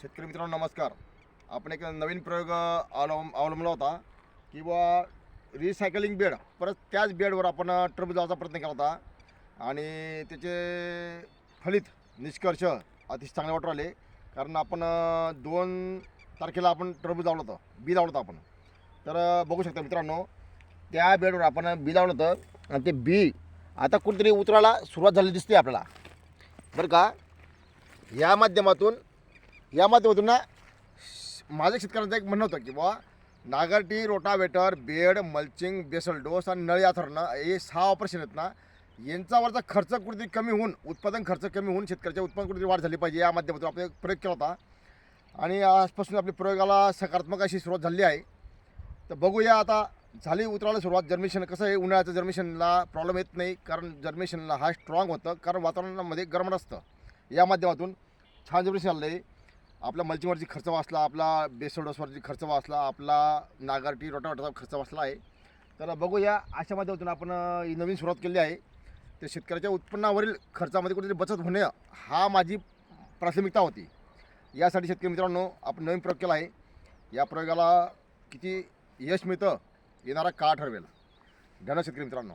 शेतकरी मित्रांनो नमस्कार. आपण एक नवीन प्रयोग अवलंब अवलंबला होता की बुवा रिसायकलिंग बेड परत त्याच बेडवर आपण टरबूज जावचा प्रयत्न केला होता. आणि त्याचे फलित निष्कर्ष अतिशय चांगले वाटू आले कारण आपण दोन तारखेला आपण टरबूज लावलं होतं बी लावलं होतं आपण. तर बघू शकता मित्रांनो त्या बेडवर आपण बी लावलं होतं आणि ते बी आता कुठेतरी उतरायला सुरुवात झाली दिसते आपल्याला. बरं का? या माध्यमातून या माध्यमातून ना श- माझ्या शेतकऱ्यांचं एक म्हणणं होतं की बुवा नागरटी rotavator bed mulching basal dose आणि नळी आथरणं हे सहा ऑपरेशन आहेत ना यांच्यावरचा खर्च कुठेतरी कमी होऊन उत्पादन खर्च कमी होऊन शेतकऱ्याच्या उत्पन्न कुठेतरी वाढ झाली पाहिजे या माध्यमातून आपण एक प्रयोग केला होता. आणि आजपासून आपल्या प्रयोगाला सकारात्मक अशी सुरुवात झाली आहे. तर बघूया आता झाली उतरायला सुरुवात जर्मिशन कसं आहे उन्हाळ्याचं जर्मिशनला प्रॉब्लेम येत नाही कारण जर्मिशनला हा स्ट्रॉंग होतं कारण वातावरणामध्ये गरम असतं या माध्यमातून छान जर्मिशन आलं आहे आपला मल्चिंगवरची खर्च वाचला आपला बेसोडसवरची खर्च वाचला आपला नागारटी रोटावटाचा खर्च वाचला आहे. तर बघूया अशा माध्यमातून आपण ही नवीन सुरुवात केली आहे. तर शेतकऱ्याच्या उत्पन्नावरील खर्चामध्ये कुठेतरी बचत होणे हा माझी प्राथमिकता होती. यासाठी शेतकरी मित्रांनो आपण नवीन प्रयोग केला आहे. या प्रयोगाला किती यश मिळतं येणारा काळ ठरवेल. धन्यवाद शेतकरी मित्रांनो.